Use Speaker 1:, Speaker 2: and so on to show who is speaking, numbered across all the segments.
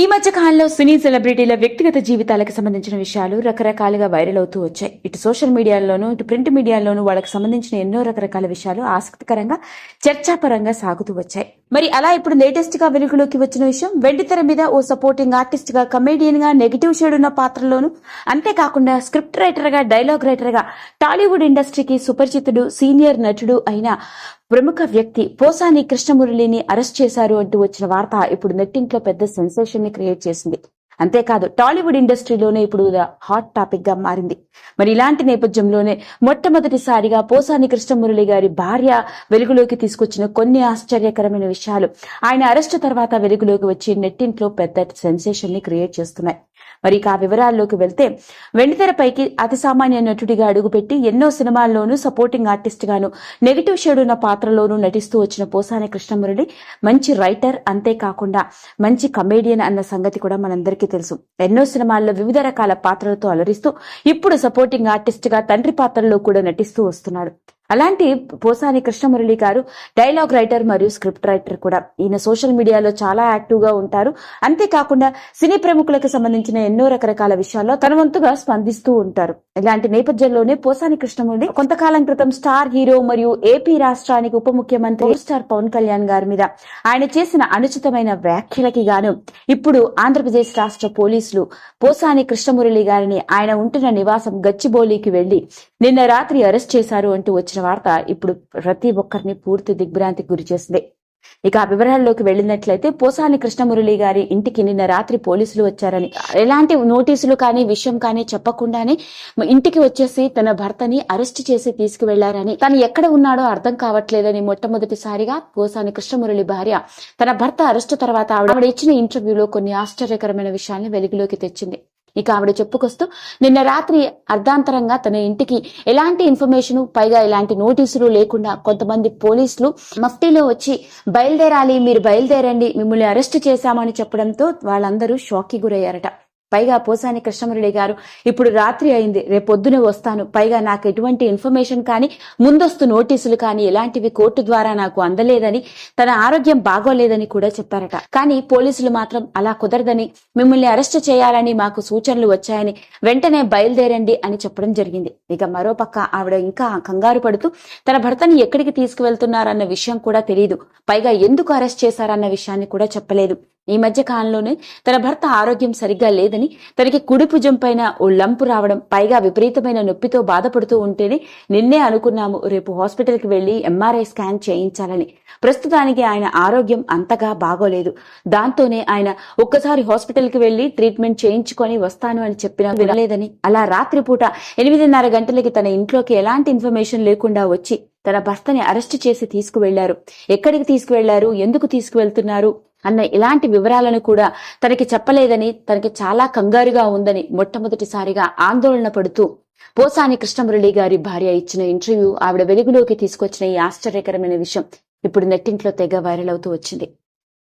Speaker 1: ఈ మధ్య కాలంలో సినీ సెలబ్రిటీల వ్యక్తిగత జీవితాలకు సంబంధించిన విషయాలు రకరకాలుగా వైరల్ అవుతూ వచ్చాయి. ఇటు సోషల్ మీడియాలోనూ ఇటు ప్రింట్ మీడియాలోనూ వాళ్ళకి సంబంధించిన ఎన్నో రకరకాల విషయాలు ఆసక్తికరంగా చర్చాపరంగా సాగుతూ వచ్చాయి. మరి అలా ఇప్పుడు లేటెస్ట్గా వెలుగులోకి వచ్చిన విషయం వెండితెర మీద ఓ సపోర్టింగ్ ఆర్టిస్ట్గా కమేడియన్గా నెగిటివ్ షేడ్ ఉన్న పాత్రలోను అంతేకాకుండా స్క్రిప్ట్ రైటర్గా డైలాగ్ రైటర్గా టాలీవుడ్ ఇండస్ట్రీకి సుపరిచితుడు సీనియర్ నటుడు అయిన ప్రముఖ వ్యక్తి పోసాని కృష్ణమురళిని అరెస్ట్ చేశారు అంటూ వచ్చిన వార్త ఇప్పుడు నెట్టింట్లో పెద్ద సెన్సేషన్ని క్రియేట్ చేసింది. అంతేకాదు టాలీవుడ్ ఇండస్ట్రీలోనే ఇప్పుడు హాట్ టాపిక్గా మారింది. మరి ఇలాంటి నేపథ్యంలోనే మొట్టమొదటిసారిగా పోసాని కృష్ణమురళి గారి భార్య వెలుగులోకి తీసుకొచ్చిన కొన్ని ఆశ్చర్యకరమైన విషయాలు. ఆయన అరెస్టు తర్వాత వెలుగులోకి వచ్చి నెట్టింట్లో పెద్ద సెన్సేషన్ని క్రియేట్ చేస్తున్నాయి. మరి ఇక ఆ వివరాల్లోకి వెళ్తే వెండితెరపైకి అతి సామాన్య నటుడిగా అడుగుపెట్టి ఎన్నో సినిమాల్లోనూ సపోర్టింగ్ ఆర్టిస్ట్ గాను నెగిటివ్ షేడ్ ఉన్న పాత్రలోనూ నటిస్తూ వచ్చిన పోసాని కృష్ణమురళి మంచి రైటర్ అంతేకాకుండా మంచి కమేడియన్ అన్న సంగతి కూడా మనందరికీ తెలుసు. ఎన్నో సినిమాల్లో వివిధ రకాల పాత్రలతో అలరిస్తూ ఇప్పుడు సపోర్టింగ్ ఆర్టిస్ట్గా తండ్రి పాత్రలో కూడా నటిస్తూ వస్తున్నాడు. అలాంటి పోసాని కృష్ణమురళి గారు డైలాగ్ రైటర్ మరియు స్క్రిప్ట్ రైటర్ కూడా. ఈయన సోషల్ మీడియాలో చాలా యాక్టివ్గా ఉంటారు. అంతేకాకుండా సినీ ప్రముఖులకు సంబంధించిన ఎన్నో రకరకాల విషయాల్లో తన వంతుగా స్పందిస్తూ ఉంటారు. ఇలాంటి నేపథ్యంలోనే పోసాని కృష్ణమురళి కొంతకాలం క్రితం స్టార్ హీరో మరియు ఏపీ రాష్ట్రానికి ఉప ముఖ్యమంత్రి స్టార్ పవన్ కళ్యాణ్ గారి మీద ఆయన చేసిన అనుచితమైన వ్యాఖ్యలకి గాను ఇప్పుడు ఆంధ్రప్రదేశ్ రాష్ట్ర పోలీసులు పోసాని కృష్ణమురళి గారిని ఆయన ఉంటున్న నివాసం గచ్చిబౌలికి వెళ్ళి నిన్న రాత్రి అరెస్ట్ చేశారు అంటూ వచ్చిన వార్త ఇప్పుడు ప్రతి ఒక్కరిని పూర్తి దిగ్భ్రాంతికి గురి చేసింది. ఇక ఆ వివరాల్లోకి వెళ్ళినట్లయితే పోసాని కృష్ణమురళి గారి ఇంటికి నిన్న రాత్రి పోలీసులు వచ్చారని ఎలాంటి నోటీసులు కానీ విషయం కానీ చెప్పకుండానే ఇంటికి వచ్చేసి తన భర్తని అరెస్ట్ చేసి తీసుకువెళ్ళారని తను ఎక్కడ ఉన్నాడో అర్థం కావట్లేదని మొట్టమొదటిసారిగా పోసాని కృష్ణమురళి భార్య తన భర్త అరెస్టు తర్వాత ఆవిడ ఆవిడ ఇచ్చిన ఇంటర్వ్యూలో కొన్ని ఆశ్చర్యకరమైన విషయాల్ని వెలుగులోకి తెచ్చింది. ఇక ఆవిడ చెప్పుకొస్తూ నిన్న రాత్రి అర్ధాంతరంగా తన ఇంటికి ఎలాంటి ఇన్ఫర్మేషన్ పైగా ఎలాంటి నోటీసులు లేకుండా కొంతమంది పోలీసులు మఫ్టీలో వచ్చి బయలుదేరాలి మీరు బయలుదేరండి మిమ్మల్ని అరెస్ట్ చేశామని చెప్పడంతో వాళ్ళందరూ షాక్కి గురయ్యారట. పైగా పోసాని కృష్ణమురళి గారు ఇప్పుడు రాత్రి అయింది రేపొద్దునే వస్తాను. పైగా నాకు ఎటువంటి ఇన్ఫర్మేషన్ కానీ ముందస్తు నోటీసులు కానీ ఇలాంటివి కోర్టు ద్వారా నాకు అందలేదని తన ఆరోగ్యం బాగోలేదని కూడా చెప్పారట. కానీ పోలీసులు మాత్రం అలా కుదరదని మిమ్మల్ని అరెస్ట్ చేయాలని మాకు సూచనలు వచ్చాయని వెంటనే బయలుదేరండి అని చెప్పడం జరిగింది. ఇక మరోపక్క ఆవిడ ఇంకా కంగారు పడుతూ తన భర్తని ఎక్కడికి తీసుకువెళ్తున్నారన్న విషయం కూడా తెలియదు పైగా ఎందుకు అరెస్ట్ చేశారన్న విషయాన్ని కూడా చెప్పలేదు. ఈ మధ్య కాలంలోనే తన భర్త ఆరోగ్యం సరిగ్గా లేదని తనకి కుడి భుజం పైన ఓ లంపు రావడం పైగా విపరీతమైన నొప్పితో బాధపడుతూ ఉంటేనే నిన్నే అనుకున్నాము రేపు హాస్పిటల్కి వెళ్ళి ఎంఆర్ఐ స్కాన్ చేయించాలని. ప్రస్తుతానికి ఆయన ఆరోగ్యం అంతగా బాగోలేదు. దాంతోనే ఆయన ఒక్కసారి హాస్పిటల్కి వెళ్ళి ట్రీట్మెంట్ చేయించుకొని వస్తాను అని చెప్పినా వినలేదని. అలా రాత్రిపూట ఎనిమిదిన్నర గంటలకి తన ఇంట్లోకి ఎలాంటి ఇన్ఫర్మేషన్ లేకుండా వచ్చి తన భర్తని అరెస్ట్ చేసి తీసుకువెళ్ళారు. ఎక్కడికి తీసుకువెళ్ళారు? ఎందుకు తీసుకువెళ్తున్నారు? అన్న ఇలాంటి వివరాలను కూడా తనకి చెప్పలేదని తనకి చాలా కంగారుగా ఉందని మొట్టమొదటిసారిగా ఆందోళన పడుతూ పోసాని కృష్ణమురళి గారి భార్య ఇచ్చిన ఇంటర్వ్యూ ఆవిడ వెలుగులోకి తీసుకొచ్చిన ఈ ఆశ్చర్యకరమైన విషయం ఇప్పుడు నెట్టింట్లో తెగ వైరల్ అవుతూ వచ్చింది.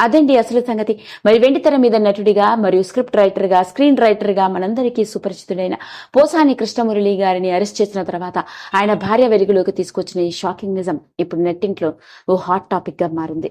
Speaker 1: అదండి అసలు సంగతి. మరి వెండితెర మీద నటుడిగా మరియు స్క్రిప్ట్ రైటర్గా స్క్రీన్ రైటర్గా మనందరికీ సుపరిచితుడైన పోసాని కృష్ణమురళి గారిని అరెస్ట్ చేసిన తర్వాత ఆయన భార్య వెలుగులోకి తీసుకొచ్చిన ఈ షాకింగ్ నిజం ఇప్పుడు నెట్టింట్లో ఓ హాట్ టాపిక్గా మారింది.